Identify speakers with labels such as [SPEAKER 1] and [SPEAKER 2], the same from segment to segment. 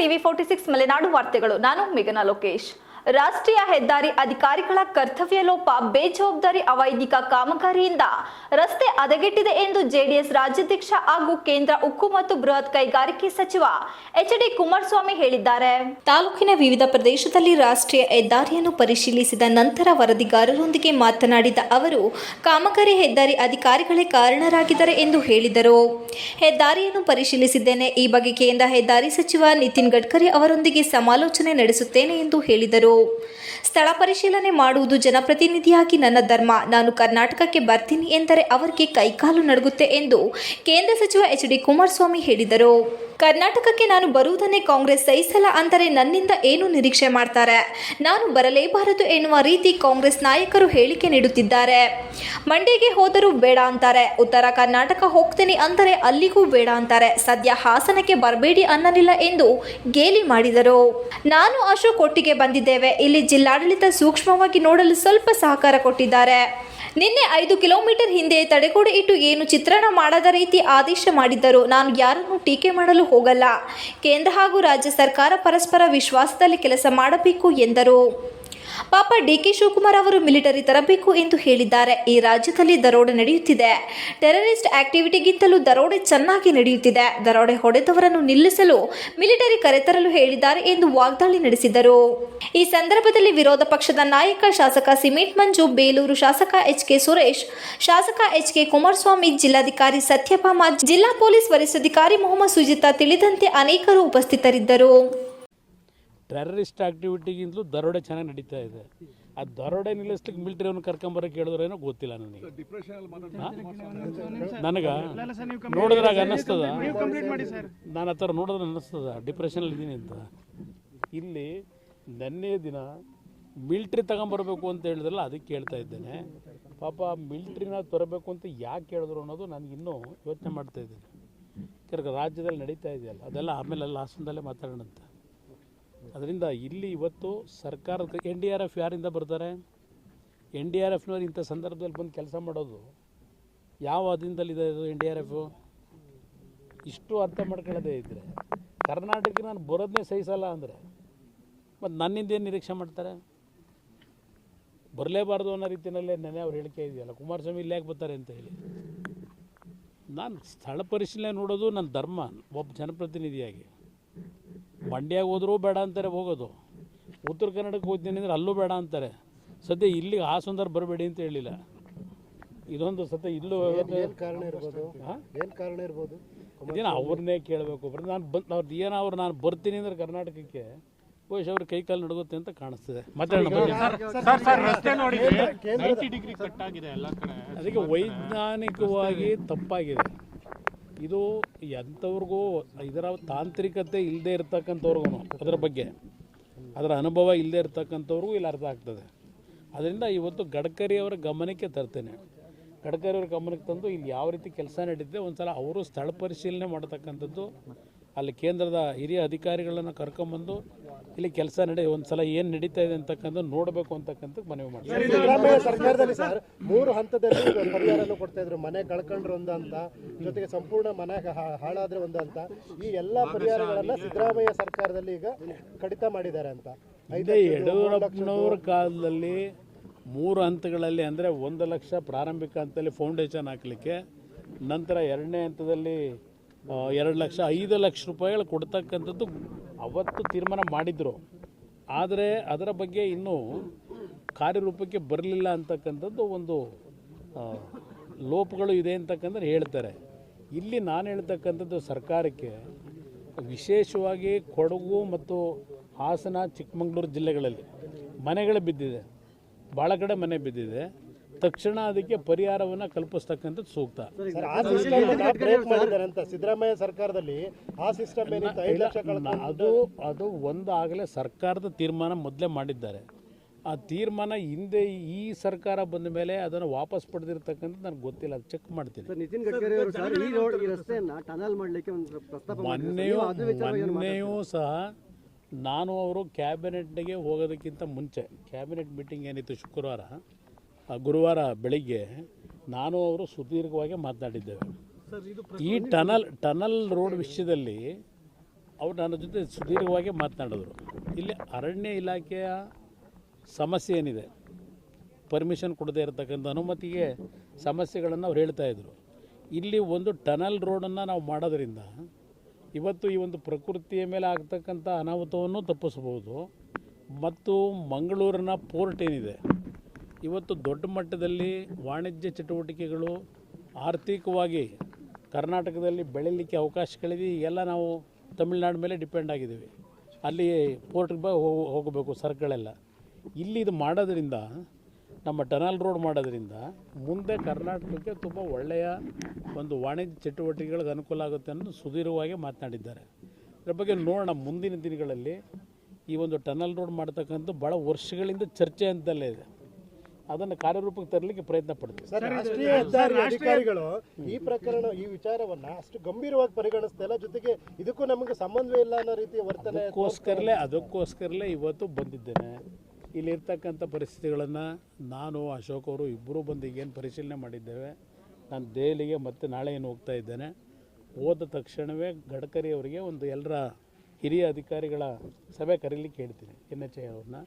[SPEAKER 1] TV forty six Malenadu ವಾರ್ತೆಗಳು. ನಾನು ಮೇಘನಾ ಲೋಕೇಶ್. ರಾಷ್ಟ್ರೀಯ ಹೆದ್ದಾರಿ ಅಧಿಕಾರಿಗಳ ಕರ್ತವ್ಯ ಲೋಪ ಬೇಜವಾಬ್ದಾರಿ ಅವೈದಿಕ ಕಾಮಗಾರಿಯಿಂದ ರಸ್ತೆ ಹದಗೆಟ್ಟಿದೆ ಎಂದು ಜೆಡಿಎಸ್ ರಾಜ್ಯಾಧ್ಯಕ್ಷ ಹಾಗೂ ಕೇಂದ್ರ ಉಕ್ಕು ಮತ್ತು ಬೃಹತ್ ಕೈಗಾರಿಕೆ ಸಚಿವ ಎಚ್ ಡಿ ಕುಮಾರಸ್ವಾಮಿ ಹೇಳಿದ್ದಾರೆ. ತಾಲೂಕಿನ ವಿವಿಧ ಪ್ರದೇಶದಲ್ಲಿ ರಾಷ್ಟ್ರೀಯ ಹೆದ್ದಾರಿಯನ್ನು ಪರಿಶೀಲಿಸಿದ ನಂತರ ವರದಿಗಾರರೊಂದಿಗೆ ಮಾತನಾಡಿದ ಅವರು, ಕಾಮಗಾರಿ ಹೆದ್ದಾರಿ ಅಧಿಕಾರಿಗಳೇ ಕಾರಣರಾಗಿದ್ದಾರೆ ಎಂದು ಹೇಳಿದರು. ಹೆದ್ದಾರಿಯನ್ನು ಪರಿಶೀಲಿಸಿದ್ದೇನೆ. ಈ ಬಗ್ಗೆ ಕೇಂದ್ರ ಹೆದ್ದಾರಿ ಸಚಿವ ನಿತಿನ್ ಗಡ್ಕರಿ ಅವರೊಂದಿಗೆ ಸಮಾಲೋಚನೆ ನಡೆಸುತ್ತೇನೆ ಎಂದು ಹೇಳಿದರು. ಸ್ಥಳ ಪರಿಶೀಲನೆ ಮಾಡುವುದು ಜನಪ್ರತಿನಿಧಿಯಾಗಿ ನನ್ನ ಧರ್ಮ. ನಾನು ಕರ್ನಾಟಕಕ್ಕೆ ಬರ್ತೀನಿ ಎಂದರೆ ಅವರಿಗೆ ಕೈಕಾಲು ನಡುಗುತ್ತೆ ಎಂದು ಕೇಂದ್ರ ಸಚಿವ ಎಚ್ ಡಿ ಕುಮಾರಸ್ವಾಮಿ ಹೇಳಿದರು. ಕರ್ನಾಟಕಕ್ಕೆ ನಾನು ಬರುವುದನ್ನೇ ಕಾಂಗ್ರೆಸ್ ಸಹಿಸಲ್ಲ ಅಂದರೆ ನನ್ನಿಂದ ಏನು ನಿರೀಕ್ಷೆ ಮಾಡ್ತಾರೆ? ನಾನು ಬರಲೇಬಾರದು ಎನ್ನುವ ರೀತಿ ಕಾಂಗ್ರೆಸ್ ನಾಯಕರು ಹೇಳಿಕೆ ನೀಡುತ್ತಿದ್ದಾರೆ. ಮಂಡ್ಯಗೆ ಹೋದರೂ ಬೇಡ ಅಂತಾರೆ. ಉತ್ತರ ಕರ್ನಾಟಕ ಹೋಗ್ತೇನೆ ಅಂದರೆ ಅಲ್ಲಿಗೂ ಬೇಡ ಅಂತಾರೆ. ಸದ್ಯ ಹಾಸನಕ್ಕೆ ಬರಬೇಡಿ ಅನ್ನಲಿಲ್ಲ ಎಂದು ಗೇಲಿ ಮಾಡಿದರು. ನಾನು ಅಶೋಕ್ ಒಟ್ಟಿಗೆ ಬಂದಿದ್ದೇವೆ. ಇಲ್ಲಿ ಜಿಲ್ಲಾಡಳಿತ ಸೂಕ್ಷ್ಮವಾಗಿ ನೋಡಲು ಸ್ವಲ್ಪ ಸಹಕಾರ ಕೊಟ್ಟಿದ್ದಾರೆ. ನಿನ್ನೆ ಐದು ಕಿಲೋಮೀಟರ್ ಹಿಂದೆ ತಡೆಗೋಡೆ ಇಟ್ಟು ಏನು ಚಿತ್ರಣ ಮಾಡದ ರೀತಿ ಆದೇಶ ಮಾಡಿದ್ದರು ನಾನು ಯಾರನ್ನು ಟೀಕೆ ಮಾಡಲು ಹೋಗಲ್ಲ. ಕೇಂದ್ರ ಹಾಗೂ ರಾಜ್ಯ ಸರ್ಕಾರ ಪರಸ್ಪರ ವಿಶ್ವಾಸದಲ್ಲಿ ಕೆಲಸ ಮಾಡಬೇಕು ಎಂದರು. ಪಾಪ ಡಿ ಕೆ ಶಿವಕುಮಾರ್ ಅವರು ಮಿಲಿಟರಿ ತರಬೇಕು ಎಂದು ಹೇಳಿದ್ದಾರೆ. ಈ ರಾಜ್ಯದಲ್ಲಿ ದರೋಡೆ ನಡೆಯುತ್ತಿದೆ. ಟೆರರಿಸ್ಟ್ ಆಕ್ಟಿವಿಟಿಗಿಂತಲೂ ದರೋಡೆ ಚೆನ್ನಾಗಿ ನಡೆಯುತ್ತಿದೆ. ದರೋಡೆ ಹೊಡೆದವರನ್ನು ನಿಲ್ಲಿಸಲು ಮಿಲಿಟರಿ ಕರೆತರಲು ಹೇಳಿದ್ದಾರೆ ಎಂದು ವಾಗ್ದಾಳಿ ನಡೆಸಿದರು. ಈ ಸಂದರ್ಭದಲ್ಲಿ ವಿರೋಧ ಪಕ್ಷದ ನಾಯಕ, ಶಾಸಕ ಸಿಮೆಂಟ್ ಮಂಜು, ಬೇಲೂರು ಶಾಸಕ ಎಚ್ ಕೆ ಸುರೇಶ್, ಶಾಸಕ ಎಚ್ ಕೆ ಕುಮಾರಸ್ವಾಮಿ, ಜಿಲ್ಲಾಧಿಕಾರಿ ಸತ್ಯಭಾಮ, ಜಿಲ್ಲಾ ಪೊಲೀಸ್ ವರಿಷ್ಠಾಧಿಕಾರಿ ಮೊಹಮ್ಮದ್ ಸುಜಿತಾ, ತಿಳಿದಂತೆ ಅನೇಕರು ಉಪಸ್ಥಿತರಿದ್ದರು.
[SPEAKER 2] ಟೆರರಿಸ್ಟ್ ಆಕ್ಟಿವಿಟಿಗಿಂತಲೂ ದರೋಡೆ ಚೆನ್ನಾಗಿ ನಡೀತಾ ಇದೆ. ಆ ದರೋಡೆ ನಿಲ್ಲಿಸ್ಲಿಕ್ಕೆ ಮಿಲಿಟರಿಯನ್ನು ಕರ್ಕೊಂಬರಕ್ಕೆ ಹೇಳಿದ್ರೇನೋ ಗೊತ್ತಿಲ್ಲ ನನಗೆ. ನನಗೆ ನೋಡಿದ್ರಾಗ ಅನ್ನಿಸ್ತದ? ನಾನು ಆ ಥರ ನೋಡಿದ್ರೆ ಅನ್ನಿಸ್ತದ? ಡಿಪ್ರೆಷನಲ್ಲಿ ಇದ್ದೀನಿ ಅಂತ. ಇಲ್ಲಿ ನೆನ್ನೆ ದಿನ ಮಿಲ್ಟ್ರಿ ತಗೊಂಬರ್ಬೇಕು ಅಂತ ಹೇಳಿದ್ರಲ್ಲ ಅದಕ್ಕೆ ಕೇಳ್ತಾ ಇದ್ದೇನೆ. ಪಾಪ ಮಿಲ್ಟ್ರಿನ ತರಬೇಕು ಅಂತ ಯಾಕೆ ಕೇಳಿದ್ರು ಅನ್ನೋದು ನನಗೆ ಇನ್ನೂ ಯೋಚನೆ ಮಾಡ್ತಾ ಇದ್ದೀನಿ. ಯಾಕಂದ್ರೆ ರಾಜ್ಯದಲ್ಲಿ ನಡೀತಾ ಇದೆಯಲ್ಲ ಅದೆಲ್ಲ ಆಮೇಲೆ ಎಲ್ಲ ಹಾಸನದಲ್ಲೇ ಮಾತಾಡೋಣಂತ. ಅದರಿಂದ ಇಲ್ಲಿ ಇವತ್ತು ಸರ್ಕಾರದ ಎನ್ ಡಿ ಆರ್ ಎಫ್ ಯಾರಿಂದ ಬರ್ತಾರೆ? ಎನ್ ಡಿ ಆರ್ ಎಫ್ನವ್ರು ಇಂಥ ಸಂದರ್ಭದಲ್ಲಿ ಬಂದು ಕೆಲಸ ಮಾಡೋದು ಯಾವ ಅಧೀನದಲ್ಲಿದೆ ಇದು ಎನ್ ಡಿ ಆರ್ ಎಫು? ಇಷ್ಟು ಅರ್ಥ ಮಾಡ್ಕೊಳ್ಳೋದೇ ಇದ್ದರೆ ಕರ್ನಾಟಕಕ್ಕೆ ನಾನು ಬರೋದನ್ನೇ ಸಹಿಸಲ್ಲ ಅಂದರೆ ಮತ್ತು ನನ್ನಿಂದ ಏನು ನಿರೀಕ್ಷೆ ಮಾಡ್ತಾರೆ? ಬರಲೇಬಾರ್ದು ಅನ್ನೋ ರೀತಿಯಲ್ಲೇ ನೆನೆ ಅವ್ರು ಹೇಳಿಕೆ ಇದೆಯಲ್ಲ, ಕುಮಾರಸ್ವಾಮಿ ಇಲ್ಲಿ ಯಾಕೆ ಬರ್ತಾರೆ ಅಂತ ಹೇಳಿ. ನಾನು ಸ್ಥಳ ಪರಿಶೀಲನೆ ನೋಡೋದು ನನ್ನ ಧರ್ಮ, ಒಬ್ಬ ಜನಪ್ರತಿನಿಧಿಯಾಗಿ. ಮಂಡ್ಯಾಗ ಹೋದರೂ ಬೇಡ ಅಂತಾರೆ ಹೋಗೋದು. ಉತ್ತರ ಕನ್ನಡಕ್ಕೆ ಹೋಗ್ತೀನಿ ಅಂದರೆ ಅಲ್ಲೂ ಬೇಡ ಅಂತಾರೆ. ಸದ್ಯ ಇಲ್ಲಿಗೆ ಆ ಸುಂದರ ಬರಬೇಡಿ ಅಂತ ಹೇಳಿಲ್ಲ. ಇದೊಂದು ಸದ್ಯ ಇಲ್ಲೂ
[SPEAKER 3] ಏನ್ ಕಾರಣ ಇರ್ಬೋದು? ಏನು ಕಾರಣ ಇರ್ಬೋದು?
[SPEAKER 2] ಇದೇನು ಅವ್ರನ್ನೇ ಕೇಳಬೇಕು. ಬರೀ ನಾನು ಬಂದು ಅವ್ರದ್ದು ಏನೋ ಅವ್ರು ನಾನು ಬರ್ತೀನಿ ಅಂದ್ರೆ ಕರ್ನಾಟಕಕ್ಕೆ ಬಹುಶಃ ಅವ್ರ ಕೈ ಕಾಲು ನಡುಗುತ್ತೆ ಅಂತ ಕಾಣಿಸ್ತದೆ. ಮಾತಾಡೋಣ ಬನ್ನಿ. ಅದಕ್ಕೆ ವೈಜ್ಞಾನಿಕವಾಗಿ ತಪ್ಪಾಗಿದೆ. ಇದು ಎಂಥವ್ರಿಗೂ ಇದರ ತಾಂತ್ರಿಕತೆ ಇಲ್ಲದೆ ಇರ್ತಕ್ಕಂಥವ್ರಿಗೂ ಅದರ ಬಗ್ಗೆ. ಅದರ ಅನುಭವ ಇಲ್ಲದೆ ಇರ್ತಕ್ಕಂಥವ್ರಿಗೂ ಇಲ್ಲಿ ಅರ್ಥ ಆಗ್ತದೆ. ಅದರಿಂದ ಇವತ್ತು ಗಡ್ಕರಿ ಅವರ ಗಮನಕ್ಕೆ ತರ್ತೇನೆ. ಗಡ್ಕರಿ ಅವ್ರ ಗಮನಕ್ಕೆ ತಂದು ಇಲ್ಲಿ ಯಾವ ರೀತಿ ಕೆಲಸ ನಡೀತಿದೆ ಒಂದು ಸಲ ಅವರು ಸ್ಥಳ ಪರಿಶೀಲನೆ ಮಾಡತಕ್ಕಂಥದ್ದು, ಅಲ್ಲಿ ಕೇಂದ್ರದ ಹಿರಿಯ ಅಧಿಕಾರಿಗಳನ್ನು ಕರ್ಕೊಂಬಂದು ಇಲ್ಲಿ ಕೆಲಸ ನಡೆ ಒಂದು ಸಲ ಏನು ನಡೀತಾ ಇದೆ ಅಂತಕ್ಕಂಥ ನೋಡಬೇಕು ಅಂತಕ್ಕಂಥ ಮನವಿ ಮಾಡ್ತಾರೆ
[SPEAKER 3] ಸಿದ್ದರಾಮಯ್ಯ ಸರ್ಕಾರದಲ್ಲಿ ಸರ್ ಮೂರು ಹಂತದಲ್ಲಿ ಪರಿಹಾರನೂ ಕೊಡ್ತಾ ಇದ್ರು. ಮನೆ ಕಳ್ಕೊಂಡ್ರೆ ಒಂದು ಅಂತ ಜೊತೆಗೆ ಸಂಪೂರ್ಣ ಮನೆ ಹಾಳಾದ್ರೆ ಒಂದು ಅಂತ ಈ ಎಲ್ಲಾ ಪರಿಹಾರಗಳನ್ನ ಸಿದ್ದರಾಮಯ್ಯ ಸರ್ಕಾರದಲ್ಲಿ ಈಗ ಕಡಿತ ಮಾಡಿದ್ದಾರೆ ಅಂತ.
[SPEAKER 2] ಇದೇ ಯಡಿಯೂರಪ್ಪನವ್ರ ಕಾಲದಲ್ಲಿ ಮೂರು ಹಂತಗಳಲ್ಲಿ ಅಂದರೆ ಒಂದು ಲಕ್ಷ ಪ್ರಾರಂಭಿಕ ಹಂತದಲ್ಲಿ ಫೌಂಡೇಶನ್ ಹಾಕಲಿಕ್ಕೆ ನಂತರ ಎರಡನೇ ಹಂತದಲ್ಲಿ ಎರಡು ಲಕ್ಷ, ಐದು ಲಕ್ಷ ರೂಪಾಯಿಗಳು ಕೊಡ್ತಕ್ಕಂಥದ್ದು ಅವತ್ತು ತೀರ್ಮಾನ ಮಾಡಿದರು. ಆದರೆ ಅದರ ಬಗ್ಗೆ ಇನ್ನೂ ಕಾರ್ಯರೂಪಕ್ಕೆ ಬರಲಿಲ್ಲ ಅಂತಕ್ಕಂಥದ್ದು ಒಂದು ಲೋಪಗಳು ಇದೆ ಅಂತಕ್ಕಂದ್ರೆ ಹೇಳ್ತಾರೆ. ಇಲ್ಲಿ ನಾನು ಹೇಳ್ತಕ್ಕಂಥದ್ದು ಸರ್ಕಾರಕ್ಕೆ ವಿಶೇಷವಾಗಿ ಕೊಡಗು ಮತ್ತು ಹಾಸನ ಚಿಕ್ಕಮಗಳೂರು ಜಿಲ್ಲೆಗಳಲ್ಲಿ ಮನೆಗಳು ಬಿದ್ದಿದೆ. ಭಾಳ ಕಡೆ ಮನೆ ಬಿದ್ದಿದೆ. ತಕ್ಷಣ ಅದಕ್ಕೆ ಪರಿಹಾರವನ್ನು ಕಲ್ಪಿಸ್ತಕ್ಕಂಥದ್ದು ಸೂಕ್ತ.
[SPEAKER 3] ಸರ್ ಆ ಸಿಸ್ಟಮ್ ಬ್ರೇಕ್ ಮಾಡಿದ್ದಾರೆ ಅಂತ. ಸಿದ್ದರಾಮಯ್ಯ ಸರ್ಕಾರದಲ್ಲಿ ಆ ಸಿಸ್ಟಮ್
[SPEAKER 2] ಅದು ಅದು ಒಂದು ಆಗಲೇ ಸರ್ಕಾರದ ತೀರ್ಮಾನ ಮೊದಲೇ ಮಾಡಿದ್ದಾರೆ. ಆ ತೀರ್ಮಾನ ಹಿಂದೆ ಈ ಸರ್ಕಾರ ಬಂದ ಮೇಲೆ ಅದನ್ನು ವಾಪಸ್ ಪಡೆದಿರ್ತಕ್ಕಂಥದ್ದು ನನಗೆ ಗೊತ್ತಿಲ್ಲ ಅದು ಚೆಕ್ ಮಾಡ್ತೀನಿ.
[SPEAKER 4] ನಿತಿನ್ ಗಡ್ಕರಿ ಅವರು ಸರ್ ಈ ರೋಡ್ ಈ ರಸ್ತೆಯನ್ನ ಟನಲ್ ಮಾಡಲಿಕ್ಕೆ ಒಂದು ಪ್ರಸ್ತಾಪ
[SPEAKER 2] ಮೊನ್ನೆಯೂ ಮೊನ್ನೆಯೂ ಸಹ ನಾನು ಅವರು ಕ್ಯಾಬಿನೆಟ್ಗೆ ಹೋಗೋದಕ್ಕಿಂತ ಮುಂಚೆ ಕ್ಯಾಬಿನೆಟ್ ಮೀಟಿಂಗ್ ಏನಿತ್ತು ಶುಕ್ರವಾರ ಗುರುವಾರ ಬೆಳಿಗ್ಗೆ ನಾನು ಅವರು ಸುದೀರ್ಘವಾಗಿ ಮಾತನಾಡಿದ್ದೇವೆ. ಈ ಟನಲ್ ಟನಲ್ ರೋಡ್ ವಿಷಯದಲ್ಲಿ ಅವರು ನನ್ನ ಜೊತೆ ಸುದೀರ್ಘವಾಗಿ ಮಾತನಾಡಿದರು. ಇಲ್ಲಿ ಅರಣ್ಯ ಇಲಾಖೆಯ ಸಮಸ್ಯೆ ಏನಿದೆ? ಪರ್ಮಿಷನ್ ಕೊಡದೇ ಇರತಕ್ಕಂಥ ಅನುಮತಿಗೆ ಸಮಸ್ಯೆಗಳನ್ನು ಅವ್ರು ಹೇಳ್ತಾ ಇದ್ದರು ಇಲ್ಲಿ ಒಂದು ಟನಲ್ ರೋಡನ್ನು ನಾವು ಮಾಡೋದರಿಂದ ಇವತ್ತು ಈ ಒಂದು ಪ್ರಕೃತಿಯ ಮೇಲೆ ಆಗ್ತಕ್ಕಂಥ ಅನಾಹುತವನ್ನು ತಪ್ಪಿಸ್ಬೋದು ಮತ್ತು ಮಂಗಳೂರಿನ ಪೋರ್ಟ್ ಏನಿದೆ? ಇವತ್ತು ದೊಡ್ಡ ಮಟ್ಟದಲ್ಲಿ ವಾಣಿಜ್ಯ ಚಟುವಟಿಕೆಗಳು ಆರ್ಥಿಕವಾಗಿ ಕರ್ನಾಟಕದಲ್ಲಿ ಬೆಳೀಲಿಕ್ಕೆ ಅವಕಾಶಗಳಿದೆ. ಎಲ್ಲ ನಾವು ತಮಿಳ್ನಾಡು ಮೇಲೆ ಡಿಪೆಂಡ್ ಆಗಿದ್ದೀವಿ. ಅಲ್ಲಿ ಪೋರ್ಟ್ಗೆ ಬ ಹೋಗಬೇಕು ಸರ್ಕಳೆಲ್ಲ ಇಲ್ಲಿ ಇದು ಮಾಡೋದ್ರಿಂದ, ನಮ್ಮ ಟನಲ್ ರೋಡ್ ಮಾಡೋದ್ರಿಂದ ಮುಂದೆ ಕರ್ನಾಟಕಕ್ಕೆ ತುಂಬ ಒಳ್ಳೆಯ ಒಂದು ವಾಣಿಜ್ಯ ಚಟುವಟಿಕೆಗಳಿಗೆ ಅನುಕೂಲ ಆಗುತ್ತೆ ಅನ್ನೋದು ಸುದೀರ್ಘವಾಗಿ ಮಾತನಾಡಿದ್ದಾರೆ. ಇದ್ರ ಬಗ್ಗೆ ನೋಡೋಣ ಮುಂದಿನ ದಿನಗಳಲ್ಲಿ ಈ ಒಂದು ಟನಲ್ ರೋಡ್ ಮಾಡ್ತಕ್ಕಂಥ ಭಾಳ ವರ್ಷಗಳಿಂದ ಚರ್ಚೆ ಅಂತಲೇ ಇದೆ. ಅದನ್ನು ಕಾರ್ಯರೂಪಕ್ಕೆ ತರಲಿಕ್ಕೆ ಪ್ರಯತ್ನ ಪಡ್ತೀವಿ.
[SPEAKER 3] ಸರ್ ರಾಷ್ಟ್ರೀಯ ಹೆದ್ದಾರಿ ಅಧಿಕಾರಿಗಳು ಈ ಪ್ರಕರಣ ಈ ವಿಚಾರವನ್ನ ಅಷ್ಟು ಗಂಭೀರವಾಗಿ ಪರಿಗಣಿಸ್ತಾ ಇಲ್ಲ. ಜೊತೆಗೆ ಇದಕ್ಕೂ ನಮಗೆ ಸಂಬಂಧವೇ ಇಲ್ಲ ಅನ್ನೋ ರೀತಿಯ ವರ್ತನೆ
[SPEAKER 2] ಅದಕ್ಕೋಸ್ಕರಲೇ ಅದಕ್ಕೋಸ್ಕರಲೇ ಇವತ್ತು ಬಂದಿದ್ದೇನೆ. ಇಲ್ಲಿರ್ತಕ್ಕಂಥ ಪರಿಸ್ಥಿತಿಗಳನ್ನು ನಾನು ಅಶೋಕ್ ಅವರು ಇಬ್ಬರೂ ಬಂದು ಈಗೇನು ಪರಿಶೀಲನೆ ಮಾಡಿದ್ದೇವೆ. ನಾನು ದೆಹಲಿಗೆ ಮತ್ತೆ ನಾಳೆ ಏನು ಹೋಗ್ತಾ ಇದ್ದೇನೆ. ಹೋದ ತಕ್ಷಣವೇ ಗಡ್ಕರಿ ಅವರಿಗೆ ಒಂದು ಎಲ್ಲರ ಹಿರಿಯ ಅಧಿಕಾರಿಗಳ ಸಭೆ ಕರೀಲಿಕ್ಕೆ ಹೇಳ್ತೀನಿ. ಎನ್ ಎಚ್ ಐ ಅವ್ರನ್ನ.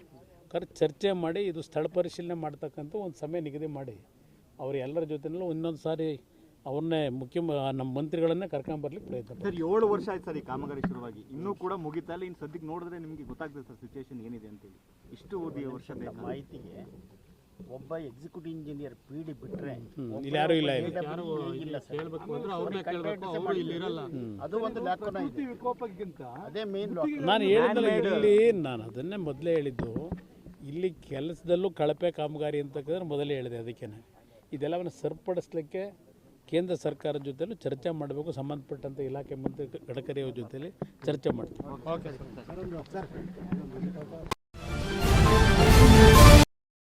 [SPEAKER 2] ಕರ್ ಚರ್ಚೆ ಮಾಡಿ ಇದು ಸ್ಥಳ ಪರಿಶೀಲನೆ ಮಾಡ್ತಕ್ಕಂಥ ಒಂದು ಸಮಯ ನಿಗದಿ ಮಾಡಿ. ಅವ್ರು ಎಲ್ಲರ ಜೊತೆನಲ್ಲೂ ಇನ್ನೊಂದು ಸಾರಿ ಅವ್ರನ್ನೇ ಮುಖ್ಯ ನಮ್ಮ ಮಂತ್ರಿಗಳನ್ನೇ ಕರ್ಕೊಂಬರ್ಲಿಕ್ಕೆ ಪ್ರಯತ್ನ.
[SPEAKER 5] ಸರ್ ಏಳು ವರ್ಷ ಆಯ್ತು ಸರ್ ಈ ಕಾಮಗಾರಿ ಶುರುವಾಗಿ. ಇನ್ನೂ ಕೂಡ ಮುಗಿತಾ ಇಲ್ಲ. ಇನ್ನು ಸದ್ಯಕ್ಕೆ ನೋಡಿದ್ರೆ ನಿಮಗೆ ಗೊತ್ತಾಗ್ತದೆ ಸರ್ ಸಿಚುವೇಶನ್ ಏನಿದೆ ಅಂತೇಳಿ. ಇಷ್ಟು ಓದಿ ವರ್ಷ ಬೇಕಾ?
[SPEAKER 6] ಮಾಹಿತಿಗೆ ಒಬ್ಬ ಎಕ್ಸಿಕ್ಯೂಟಿವ್ ಇಂಜಿನಿಯರ್ ಪಿ ಡಿ ಬಿಟ್ರೆ
[SPEAKER 2] ಯಾರು ಇಲ್ಲಿ ಯಾರೂ ಇಲ್ಲ
[SPEAKER 6] ಅದು ಒಂದು ಇದೆ ಅದೇ ಮೇನ್
[SPEAKER 2] ನಾನು ಹೇಳಿದ್ದಲ್ಲ ಇಲ್ಲಿ ನಾನು ಅದನ್ನೇ ಮೊದಲೇ ಹೇಳಿದ್ದು. ಇಲ್ಲಿ ಕೆಲಸದಲ್ಲೂ ಕಳಪೆ ಕಾಮಗಾರಿ ಅಂತಕ್ಕಂದ್ರೆ ಮೊದಲೇ ಹೇಳಿದೆ ಅದಕ್ಕೆ ಇದೆಲ್ಲವನ್ನು ಸರಿಪಡಿಸ್ಲಿಕ್ಕೆ ಕೇಂದ್ರ ಸರ್ಕಾರದ ಜೊತೆಲೂ ಚರ್ಚೆ ಮಾಡಬೇಕು ಸಂಬಂಧಪಟ್ಟಂಥ ಇಲಾಖೆ ಮಂತ್ರಿ ಗಡ್ಕರಿ ಅವ್ರ ಜೊತೆಲಿ ಚರ್ಚೆ ಮಾಡ್ತೀವಿ.